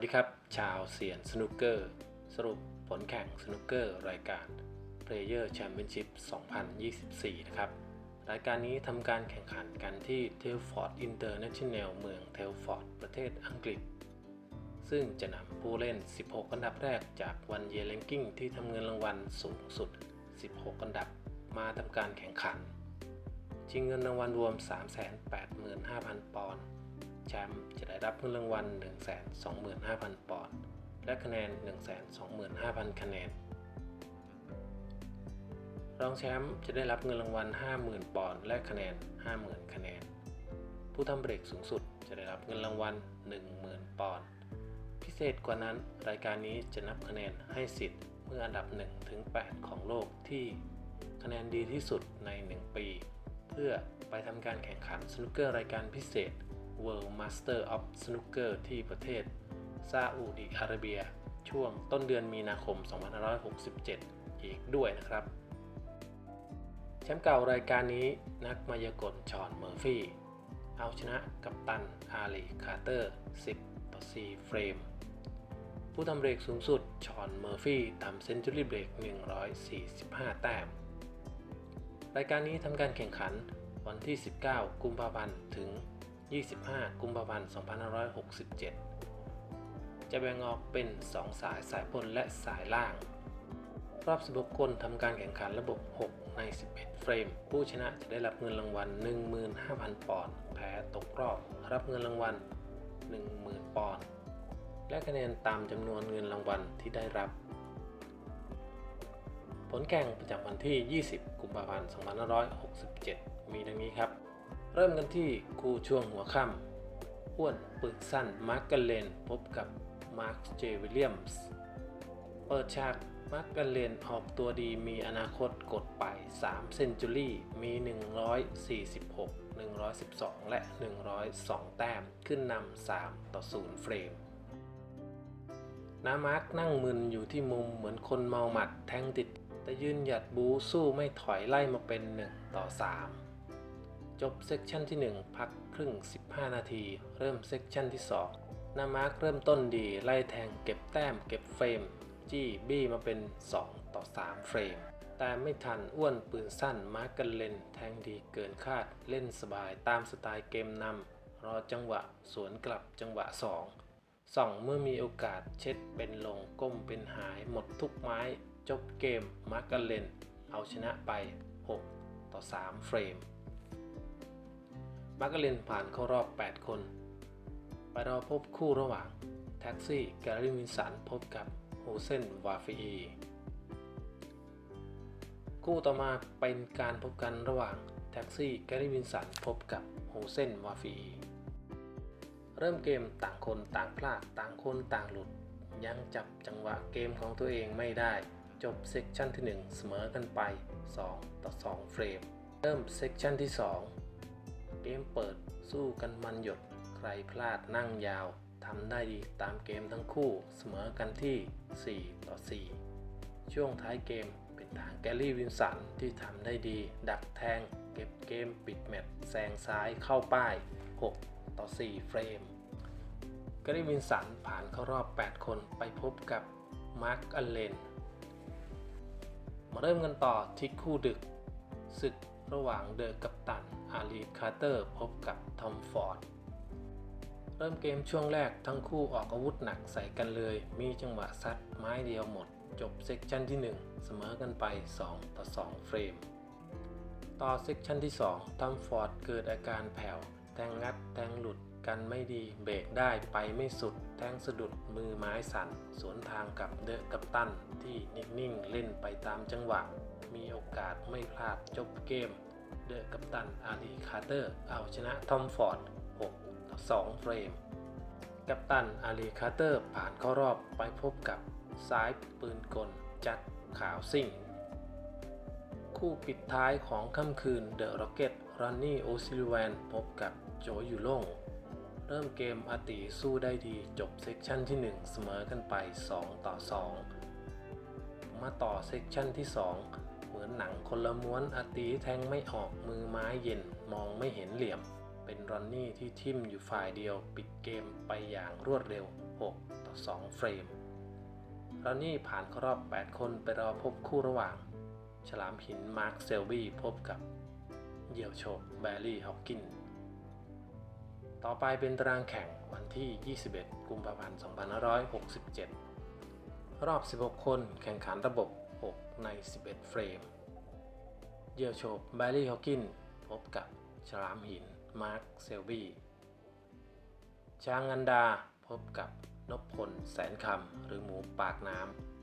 สวัสดีครับ ชาวเซียนสนุกเกอร์ สรุปผลแข่งสนุกเกอร์รายการ Player Championship 2024 นะครับ รายการนี้ทำการแข่งขันกันที่ Telford International เมือง Telford ประเทศอังกฤษ ซึ่งจะนำผู้เล่น 16 อันดับแรกจากวันเย r ร n กิ้งที่ทำเงินรางวัลสูงสุด 16 อันดับมาทำการแข่งขันชิงเงินรางวัลรวม 385,000 ปอนด์ แชมป์จะได้รับเงินรางวัล 125,000 ปอนด์ และคะแนน 125,000 คะแนน รองแชมป์จะได้รับเงินรางวัล 50,000 ปอนด์และคะแนน 50,000 คะแนน ผู้ทำเบรกสูงสุดจะได้รับเงินรางวัล 10,000 ปอนด์ พิเศษกว่านั้นรายการนี้จะนับคะแนนให้สิทธิ์เมื่ออันดับ1ถึง8ของโลกที่คะแนนดีที่สุดใน 1 ปี เพื่อไปทำการแข่งขันสนุกเกอร์รายการพิเศษ World Master of Snooker ที่ประเทศซาอุดิอาระเบีย ช่วงต้นเดือนมีนาคม 2567 อีกด้วยนะครับ แชมป์เก่ารายการนี้นักมายากลชอนเมอร์ฟี่ เอาชนะกัปตันอาลีคาร์เตอร์ 10 ต่อ 4 เฟรม ผู้ทำเบรกสูงสุดชอนเมอร์ฟี่ทำเซนจูรี่เบรก 145 แต้ม รายการนี้ทำการแข่งขันวันที่ 19 กุมภาพันธ์ ถึง 25 กุมภาพันธ์ 2567 จะแบ่งออกเป็น 2 สายสายบนและสายล่าง รอบ 16 คนทำการแข่งขันระบบ 6 ใน 11 เฟรม ผู้ชนะจะได้รับเงินรางวัล 15,000 ปอนด์ แพ้ตกรอบ รับเงินรางวัล 10,000 ปอนด์ และคะแนนตามจำนวนเงินรางวัลที่ได้รับ ผลแข่งประจำวันที่ 20 กุมภาพันธ์ 2567 มีดังนี้ครับ เริ่มกันที่คู่ช่วงหัวค่ำอ้วนปึกสั้นมาร์กกันเลนพบกับมาร์คเจวิลเลียมส์เปิดฉากมาร์กกันเลนออกตัวดีมีอนาคตกดไป 3 เซนจูรี่มี 146 112 และ 102 แต้มขึ้นนำ 3 ต่อ 0 เฟรมนามาร์กนั่งมึนอยู่ที่มุมเหมือนคนเมาหมัดแทงติด แต่ยืนหยัดบูสู้ไม่ถอยไล่มาเป็น 1 ต่อ 3 จบเซกชันที่ 1 พักครึ่ง 15 นาที เริ่มเซกชันที่ 2 นามาร์กเริ่มต้นดีไล่แทงเก็บแต้มเก็บเฟรม จี้บี้มาเป็น 2 ต่อ 3 เฟรม แต่ไม่ทันอ้วนปืนสั้นมาร์กกันเลนแทงดีเกินคาดเล่นสบายตามสไตล์เกมนำรอจังหวะสวนกลับจังหวะ 2 ส่องเมื่อมีโอกาสเช็ดเป็นลงก้มเป็นหายหมดทุกไม้ จบเกมมาร์กาเลนเอาชนะไป 6 ต่อ 3 เฟรม มาร์กาเลนผ่านเข้ารอบ 8 คน ไปรอพบคู่ระหว่าง แท็กซี่แกลลี่วินสันพบกับโฮเซนวาฟีคู่ต่อมาเป็นการพบกันระหว่าง แท็กซี่แกลลี่วินสันพบกับโฮเซนวาฟีเริ่มเกมต่างคนต่างพลาดต่างคนต่างหลุด ยังจับจังหวะเกมของตัวเองไม่ได้ จบเซกชันที่ 1 เสมอกันไป 2 ต่อ 2 เฟรม เริ่มเซกชันที่ 2 เกมเปิดสู้กันมันหยด ใครพลาดนั่งยาวทำได้ดีตามเกมทั้งคู่เสมอกันที่ 4 ต่อ 4 ช่วงท้ายเกมเป็นทางแกลลี่วินสันที่ทำได้ดี ดักแทง เก็บเกมปิดแมตช์แซงซ้ายเข้าป้าย 6 ต่อ 4 เฟรมแกลลี่วินสันผ่านเข้ารอบ 8 คนไปพบกับมาร์คอัลเลนมาเริ่มกันต่อที่คู่ดึกศึก ระหว่างเดอะกัปตันอาลีคาร์เตอร์พบกับทอมฟอร์ดเริ่มเกมช่วงแรกทั้งคู่ออกอาวุธหนักใส่กันเลย มีจังหวะซัดไม้เดียวหมด จบเซกชันที่ 1 เสมอกันไป 2 ต่อ 2 เฟรม ต่อเซกชันที่ 2ทอมฟอร์ดเกิดอาการแผ่วแทงงัดแทงหลุดกันไม่ดีเบรกได้ไปไม่สุด แทงสะดุดมือไม้สั่น สวนทางกับเดอะกัปตันที่นิ่งๆเล่นไปตามจังหวะ มีโอกาสไม่พลาดจบเกม เดอะกัปตันอาลีคาร์เตอร์ เอาชนะทอมฟอร์ด6ต่อ2เฟรม กัปตันอาลีคาร์เตอร์ผ่านเข้ารอบไปพบกับซ้ายปืนกล จัดขาวซิ่ง คู่ปิดท้ายของค่ำคืนเดอะร็อกเก็ตรอนนี่โอซิลแวนพบกับโจยูโล่งเริ่มเกมอาติสู้ได้ดีจบเซกชันที่ 1 เสมอกันไป 2 ต่อ 2 มาต่อเซกชันที่ 2 เหมือนหนังคนละม้วนอติแทงไม่ออกมือไม้เย็นมองไม่เห็นเหลี่ยม เป็นรอนนี่ที่ทิ่มอยู่ฝ่ายเดียวปิดเกมไปอย่างรวดเร็ว 6 ต่อต่อ2เฟรมแล้วนี่ผ่านเข้ารอบ 8 คนไปรอพบคู่ระหว่าง ฉลามหินมาร์คเซลบี้พบกับเหยี่ยวโฉบแบรี่ฮอปกิน ต่อไปเป็นตารางแข่งวันที่ 21 กุมภาพันธ์ 2567 รอบ 16 คนแข่งขันระบบ 6 ใน 11 เฟรม เยี่ยวโฉบแบร์รี่ฮอกกิน พบกับฉลามหิน มาร์คเซลบี้ ช้างอันดาพบกับนพพลแสนคำ หรือหมูปากน้ำ